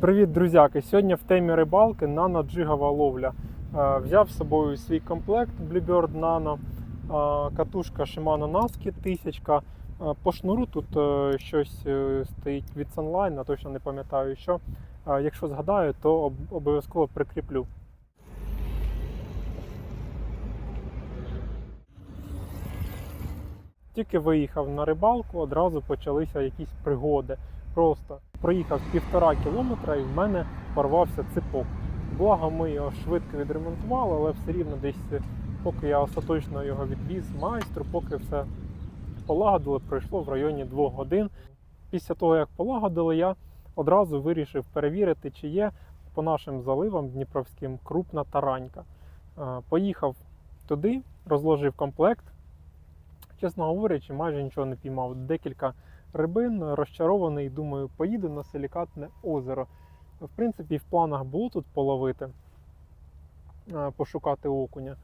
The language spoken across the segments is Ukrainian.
Привіт, друзяки! Сьогодні в темі рибалки нано-джигова ловля. Е, Взяв з собою свій комплект Bluebird Nano, е, катушка Shimano Naski 1000. Е, По шнуру тут щось стоїть від Sunline, точно не пам'ятаю що. Якщо згадаю, то обов'язково прикріплю. Тільки виїхав на рибалку, одразу почалися якісь пригоди. Просто проїхав півтора кілометра і в мене порвався ципок. Благо ми його швидко відремонтували, але все рівно десь, е, поки я остаточно його відвіз майстру, поки все полагодили, пройшло в районі двох годин. Після того, як полагодили, я одразу вирішив перевірити, чи є по нашим заливам дніпровським крупна таранька. Е, Поїхав туди, розложив комплект. Чесно говорячи, майже нічого не піймав. Декілька рибин, розчарований, думаю, поїду на силікатне озеро. В принципі, в планах було тут половити, пошукати окуня.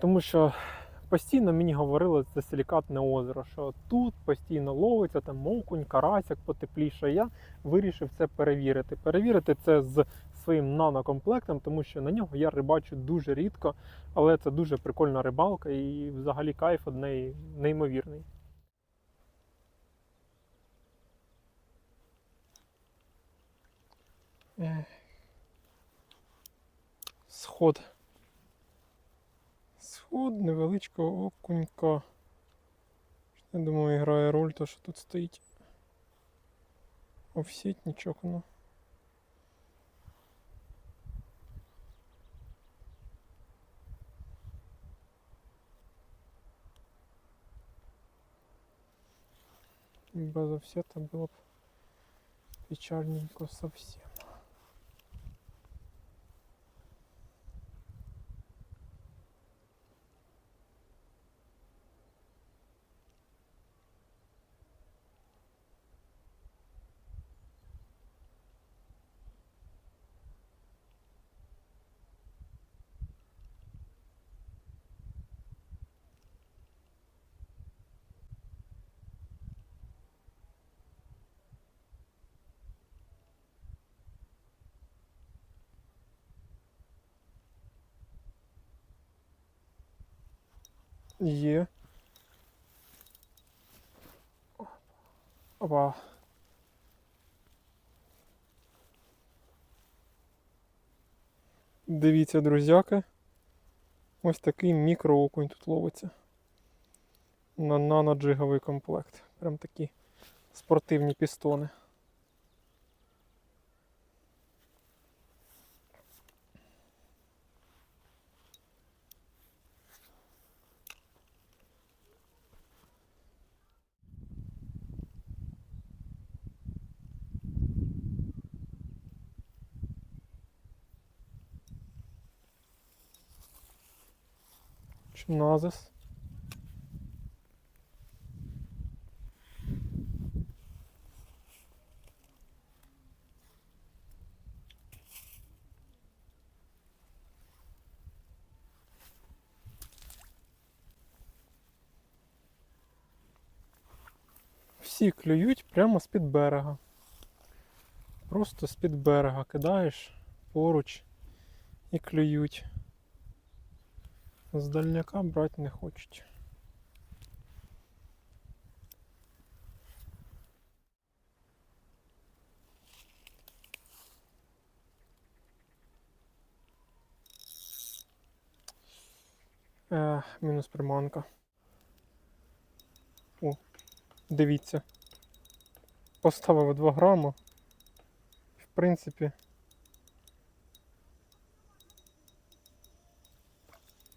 Тому що постійно мені говорили це силікатне озеро, що тут постійно ловиться там окунь, карасик потепліше. Я вирішив це перевірити. Перевірити це з своїм нанокомплектом, тому що на нього я рибачу дуже рідко, але це дуже прикольна рибалка і взагалі кайф від неї неймовірний. Сход. Сход невеличкого окунька. Я думаю, грає роль, то що тут стоїть. Офсетничок, ну. Без офсета было бы печальненько совсем. Є. Опа. Дивіться, друзяки. Ось такий мікроокунь тут ловиться. На наноджиговий комплект. Прям такі спортивні пістони. Чиназис. Всі клюють прямо з-під берега. Просто з-під берега кидаєш поруч і клюють. З дальняка брати не хочуть. Ех, мінус приманка. О, дивіться. Поставив 2 грама. В принципі.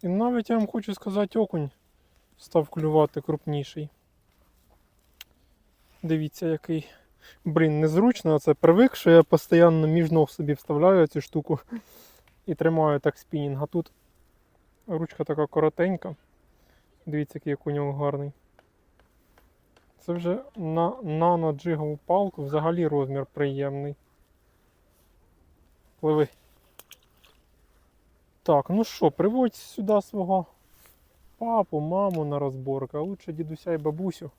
І навіть я вам хочу сказати, окунь став клювати крупніший. Дивіться, який. Блін, незручно, це привик, що я постійно між ног собі вставляю цю штуку і тримаю так спінінг. А тут ручка така коротенька. Дивіться, який окунь гарний. Це вже на нано-джигову палку взагалі розмір приємний. Пливи. Так, ну що, приводь сюди свого папу, маму на розборку, а лучше дідуся і бабусю.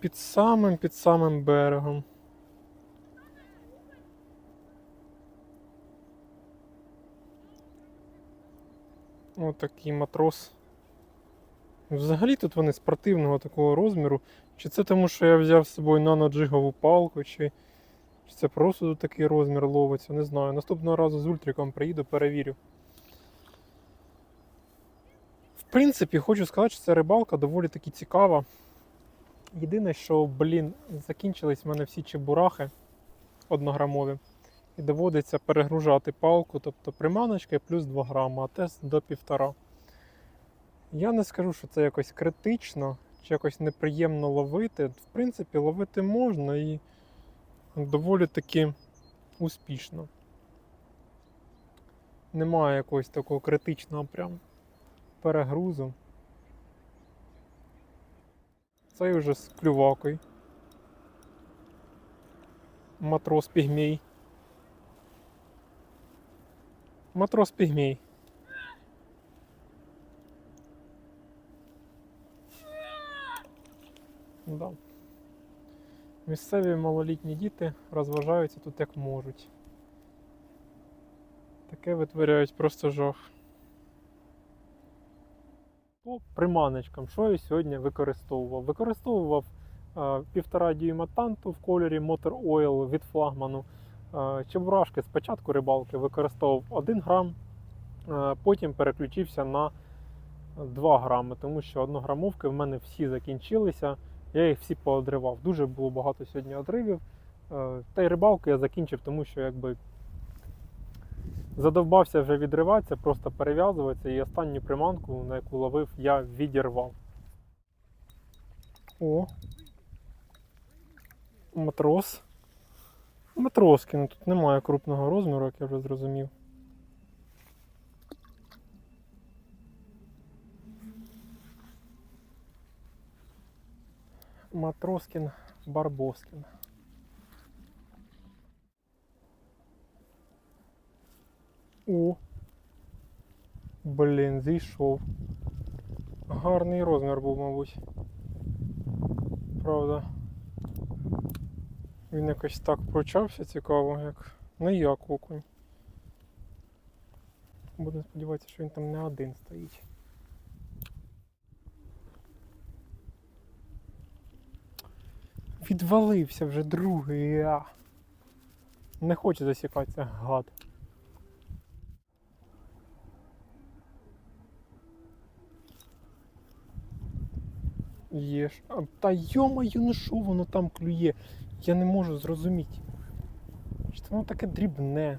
Під самим під самим берегом. Ось такий матрос. Взагалі тут вони спортивного такого розміру. Чи це тому, що я взяв з собою наноджигову палку, чи, чи це просто такий розмір ловиться, не знаю. Наступного разу з ультриком приїду, перевірю. В принципі, хочу сказати, що ця рибалка доволі таки цікава. Єдине, що, блін, закінчились в мене всі чебурахи однограмові. І доводиться перегружати палку, тобто приманочка плюс 2 грама, а тест до 1,5. Я не скажу, що це якось критично чи якось неприємно ловити. В принципі, ловити можна і доволі таки успішно. Немає якогось такого критичного прям перегрузу. Цей вже з клювакою. Матрос пігмей. Матрос пігмей. Да. Місцеві малолітні діти розважаються тут як можуть. Таке витворяють просто жах. По приманочкам, що я сьогодні використовував? Використовував е, півтора дюйма танту в кольорі Motor Oil від флагману. Е, чебурашки спочатку рибалки використовував 1 грам, е, потім переключився на 2 грами, тому що однограмовки в мене всі закінчилися. Я їх всі поодривав. Дуже було багато сьогодні одривів. Е, Та й рибалку я закінчив, тому що якби задовбався вже відриватися, просто перев'язуватися і останню приманку, на яку ловив, я відірвав. О. Матрос. Матроски, ну тут немає крупного розміру, як я вже зрозумів. Матроскін Барбоскін. О! Блін, зійшов. Гарний розмір був, мабуть. Правда. Він якось так прочався цікаво, як не як окунь. Будемо сподіватися, що він там не один стоїть. Відвалився вже другий. А. Не хоче засікатися, гад. Єш. А, Та йомаю, ну що воно там клює? Я не можу зрозуміти. Чи воно таке дрібне?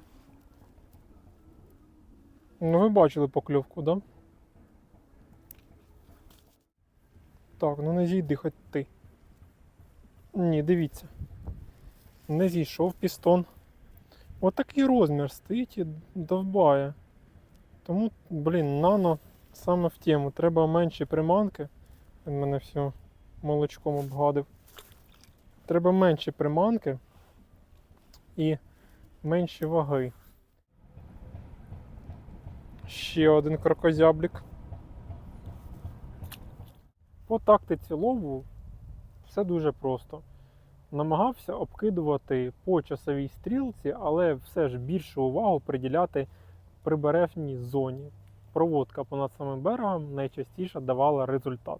Ну ви бачили покльовку, да? Так, ну не зійди хоч ти. Ні, дивіться. Не зійшов пістон. Отакий розмір стоїть і довбає. Тому, блін, нано саме в тему. Треба менші приманки. Він мене все молочком обгадив. Треба менші приманки і менші ваги. Ще один крокозяблік. По тактиці лову все дуже просто. Намагався обкидувати по часовій стрілці, але все ж більшу увагу приділяти прибережній зоні. Проводка понад самим берегом найчастіше давала результат.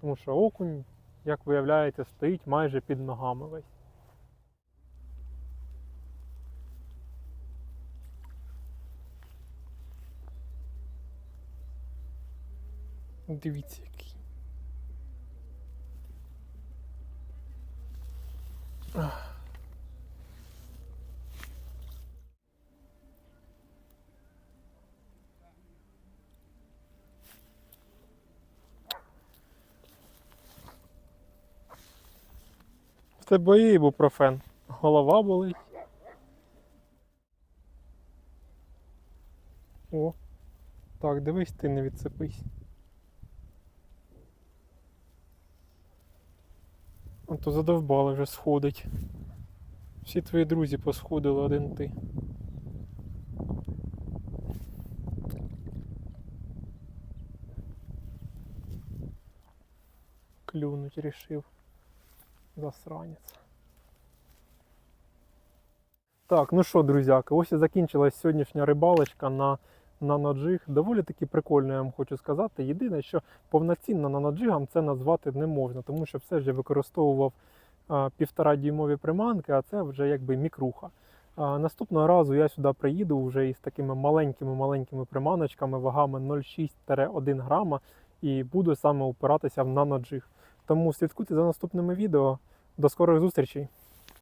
Тому що окунь, як виявляється, стоїть майже під ногами весь. Дивіться який. Тебе є ібупрофен. Голова болить. О. Так, дивись, ти не відцепись. А то задовбали вже сходить. Всі твої друзі посходили, один ти. Клюнуть рішив. Засранець. Так, ну що, друзяки, ось і закінчилась сьогоднішня рибалочка на наноджиг. Доволі таки прикольно, я вам хочу сказати. Єдине, що повноцінно наноджигом це назвати не можна, тому що все ж я використовував півтора дюймові приманки, а це вже якби мікруха. Наступного разу я сюди приїду вже із такими маленькими-маленькими приманочками вагами 0,6-1 грама і буду саме опиратися в наноджиг. Тому слідкуйте за наступними відео. До скорих зустрічей!